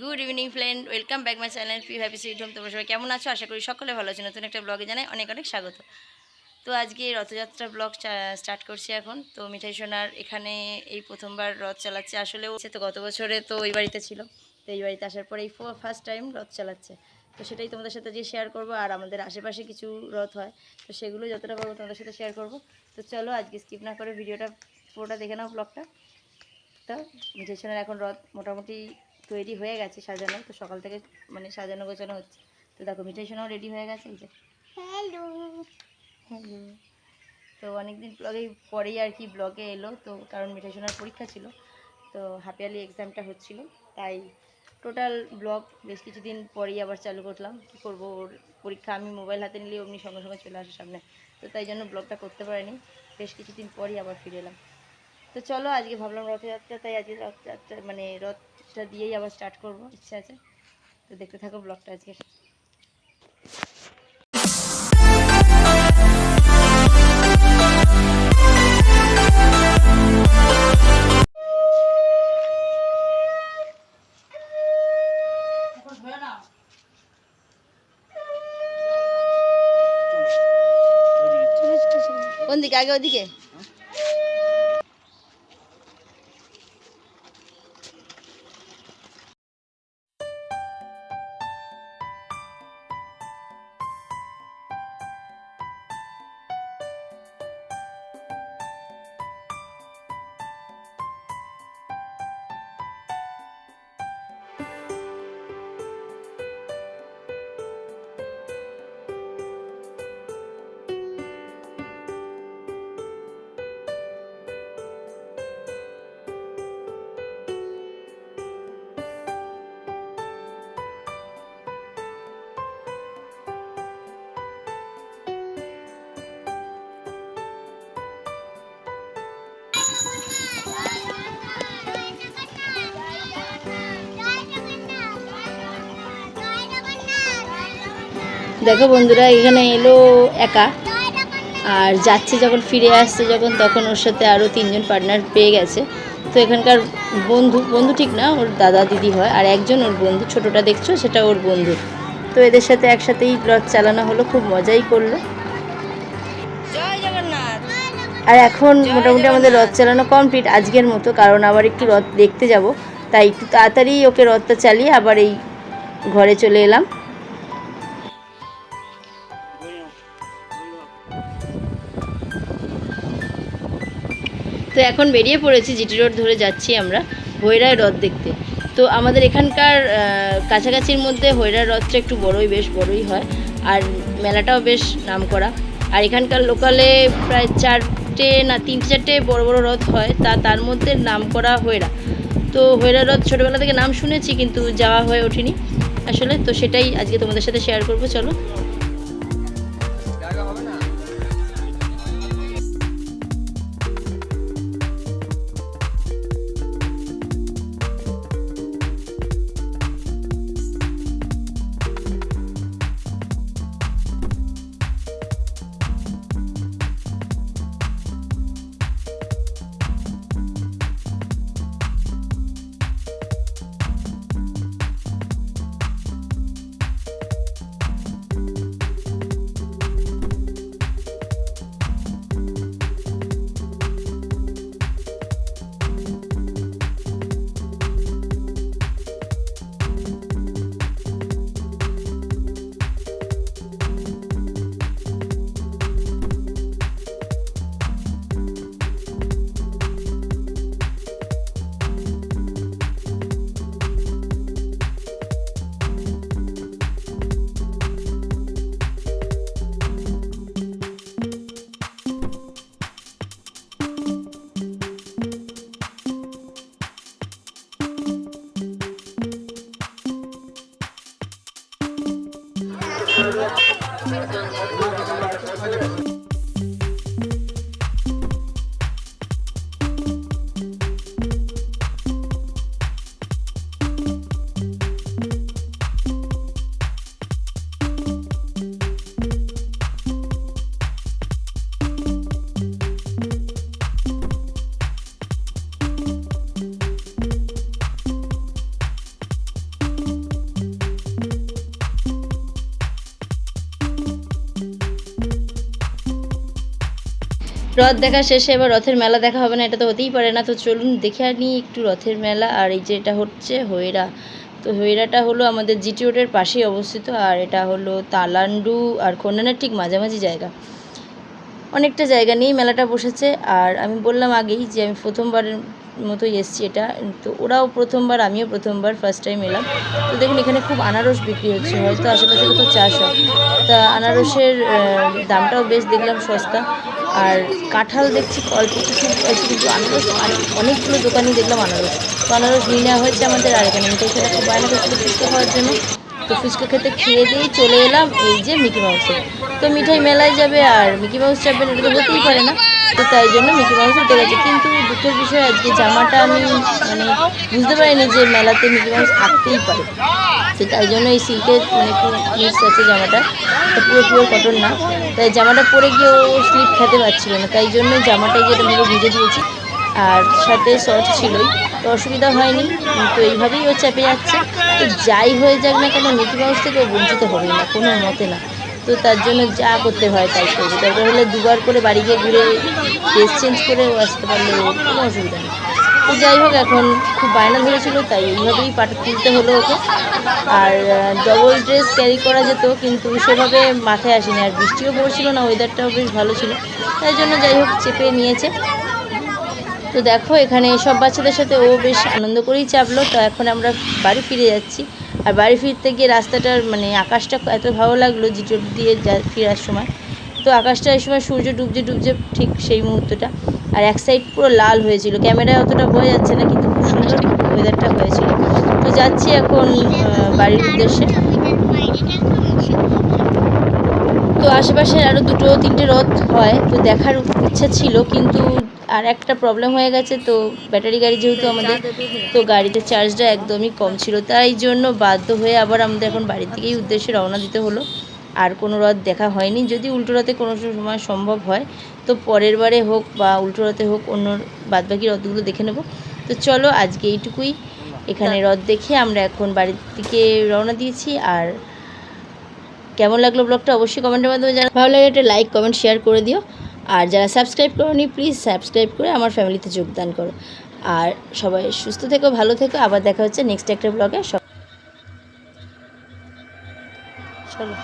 Good evening friend welcome back my channel P happy sweet home তোমরা সবাই কেমন আছো? আশা করি সকলে ভালো আছো। নতুন একটা ব্লগে জানাই অনেক অনেক স্বাগত। তো আজকে রথযাত্রা ব্লগ স্টার্ট করছি এখন। তো মিঠাই সোনার এখানে এই প্রথমবার রথ চালাচ্ছে। আসলে ও তো গত বছরে তো ওই বাড়িতে ছিল। তো এই বাড়িতে আসার পরে এই ফার্স্ট টাইম রথ চালাচ্ছে। তো সেটাই তোমাদের সাথে যে শেয়ার করব। আর আমাদের আশেপাশে কিছু রথ হয়, তো সেগুলো যতটা পারব তোমাদের সাথে শেয়ার করব। তো চলো আজকে স্কিপ না করে ভিডিওটা পুরোটা দেখে নাও ব্লগটা তো মিঠাই সোনার এখন রথ মোটামুটি তৈরি হয়ে গেছে সাজানো তো সকাল থেকে মানে সাজানো গোছানো হচ্ছে। তো দেখো মিঠাই সোনাও রেডি হয়ে গেছে এই যে। হ্যালো হ্যালো তো অনেকদিন ব্লগেই পরেই আর কি ব্লগে এলো তো কারণ মিঠাই সোনার পরীক্ষা ছিল তো হাফিয়ালি এক্সামটা হচ্ছিল তাই টোটাল ব্লগ বেশ কিছুদিন পরেই আবার চালু করলাম। কী করব ওর পরীক্ষা আমি মোবাইল হাতে নিলে অমনি সঙ্গে সঙ্গে চলে আসে সামনে। তো তাই জন্য ব্লগটা করতে পারিনি বেশ কিছুদিন পরই আবার ফিরে এলাম। তো চলো আজকে ভাবলাম রথযাত্রা তাই আজকে রথযাত্রা মানে রথটা দিয়েই আবার স্টার্ট করব, ইচ্ছা আছে। তো দেখতে থাকো ব্লগটা আজকে। কোন দিকে? আগে ওদিকে? দেখো বন্ধুরা, এখানে এলো একা। আর যাচ্ছে যখন ফিরে আসছে যখন, তখন ওর সাথে আরও তিনজন পার্টনার পেয়ে গেছে। তো এখানকার বন্ধু বন্ধু ঠিক না? ওর দাদা দিদি হয়। আর একজন ওর বন্ধু, ছোটটা দেখছ? সেটা ওর বন্ধু। তো এদের সাথে একসাথেই রথ চালানো হলো, খুব মজাই করল। আর এখন মোটামুটি আমাদের রথ চালানো কমপ্লিট আজকের মতো। কারণ আবার একটু রথ দেখতে যাব। তাই একটু তাড়াতাড়ি ওকে রথটা চালিয়ে আবার এই ঘরে চলে এলাম। তো এখন বেরিয়ে পড়েছি, জিটি রোড ধরে যাচ্ছি আমরা ভৈরায় রথ দেখতে। তো আমাদের এখানকার কাছাকাছির মধ্যে ভৈরার রথটা একটু বড়ই, বেশ বড়ই হয়, আর মেলাটাও বেশ নাম করা আর এখানকার লোকালে প্রায় চারটে না তিনটে চারটে বড় বড় রথ হয়, তা তার মধ্যে নাম করা হয়রা তো হৈরা রথ ছোটোবেলা থেকে নাম শুনেছি, কিন্তু যাওয়া হয়ে ওঠেনি আসলে, তো সেটাই আজকে তোমাদের সাথে শেয়ার করব, চলো। রথ দেখা শেষে এবার রথের মেলা দেখা হবে না, এটা তো হতেই পারে না। তো চলুন দেখে আনি একটু রথের মেলা আর এই যে এটা হচ্ছে হইরা। তো হইরাটা হলো আমাদের জিটি রোডের পাশেই অবস্থিত আর এটা হলো তালান্ডু আর কন্যানের ঠিক মাঝামাঝি জায়গা। অনেকটা জায়গা নিয়েই মেলাটা বসেছে আর আমি বললাম আগেই যে আমি প্রথমবারের মতোই এসছি এটা। তো ওরাও প্রথমবার, আমিও প্রথমবার ফার্স্ট টাইম এলাম। তো দেখুন এখানে খুব আনারস বিক্রি হচ্ছে, হয়তো আশেপাশে কোথাও চাষ হয়। তা আনারসের দামটাও বেশ দেখলাম সস্তা। আর কাঁঠাল দেখছি অল্প কিছু কিন্তু আনারস অনেকগুলো দোকানই দেখলাম আনারস। তো আনারস নিয়ে নেওয়া হয়েছে আমাদের আর এখানে। মিঠাই খেলে খুব বায়না করছিল ফুচকা খাওয়ার জন্য। তো ফুচকা খেতে খেয়ে দিয়েই চলে এলাম এই যে মিকি মাউসে। তো মিঠাই মেলায় যাবে আর মিকি মাউস চাপবেন এটা তো হতেই পারে না। তো তাই জন্য মিকি মাউস উঠে গেছে। কিন্তু দুঃখের বিষয় আজকে জামাটা আমি মানে বুঝতে পারিনি যে মেলাতে মিকি মাউস থাকতেই পারে। তো তাই জন্য এই সিল্কের মানে মিক্স আছে জামাটা। তো পুরো পিওর কটন না। তাই জামাটা পরে গিয়ে ও স্লিপ খেতে পারছিল না। তাই জন্য জামাটা যেটা ভেবে ভিজে দিয়েছি। আর সাথে শর্ট ছিলই। তো অসুবিধা হয়নি। তো এইভাবেই ও চেপে যাচ্ছে। তো যাই হয়ে যাক না কেন মিকি মাউস থেকে বঞ্চিত হবে না, কোনো মতে না। তো তার জন্য যা করতে হয় তাই করবে। দরকার হলে দুবার করে বাড়ি গিয়ে ঘুরে ড্রেস চেঞ্জ করে আসতে পারলে কোনো অসুবিধা নেই। তো যাই হোক, এখন খুব বায়না ধরেছিল, তাই এইভাবেই পাটা তুলতে হলো ওকে। আর ডবল ড্রেস ক্যারি করা যেত, কিন্তু সেভাবে মাথায় আসেনি। আর বৃষ্টিও পড়ছিল না ওয়েদারটাও বেশ ভালো ছিল। তাই জন্য যাই হোক, চেপে নিয়েছে। তো দেখো, এখানে সব বাচ্চাদের সাথে ও বেশ আনন্দ করেই চাপলো। তো এখন আমরা বাড়ি ফিরে যাচ্ছি। আর বাড়ি ফিরতে গিয়ে রাস্তাটার মানে আকাশটা এত ভালো লাগল জিটো দিয়ে যা ফেরার সময়। তো আকাশটা এই সময় সূর্য ডুবছে ডুবছে ঠিক সেই মুহূর্তটা। আর এক সাইড পুরো লাল হয়েছিল। ক্যামেরায় অতটা বোঝা যাচ্ছে না, কিন্তু খুব সুন্দর ওয়েদারটা হয়েছিল। তো যাচ্ছি এখন বাড়ির উদ্দেশ্যে। তো আশেপাশে আরও দুটো তিনটে রথ হয়, তো দেখার ইচ্ছা ছিল, কিন্তু আর একটা প্রবলেম হয়ে গেছে তো ব্যাটারি গাড়ি যেহেতু আমাদের তো গাড়িতে চার্জটা একদমই কম ছিল। তাই জন্য বাধ্য হয়ে আবার আমাদের এখন বাড়ির থেকেই উদ্দেশ্যে রওনা দিতে হলো। আর কোনো রথ দেখা হয়নি। যদি উল্টো রথে কোনো সময় সম্ভব হয় তো পরের বারে হোক বা উল্টো রথে হোক অন্য বাদবাকি রথগুলো দেখে নেব। তো চলো আজকে এইটুকুই। এখানে রথ দেখে আমরা এখন বাড়ির দিকে রওনা দিয়েছি। আর কেমন লাগল ব্লগটা অবশ্যই কমেন্টের মাধ্যমে জানা ভালো লাগে একটা লাইক কমেন্ট শেয়ার করে দিও। আর যারা সাবস্ক্রাইব করোনি প্লিজ সাবস্ক্রাইব করে আমার ফ্যামিলিতে যোগদান করো। আর সবাই সুস্থ থেকো, ভালো থেকো। আবার দেখা হচ্ছে নেক্সট একটা ব্লগে সব চলো।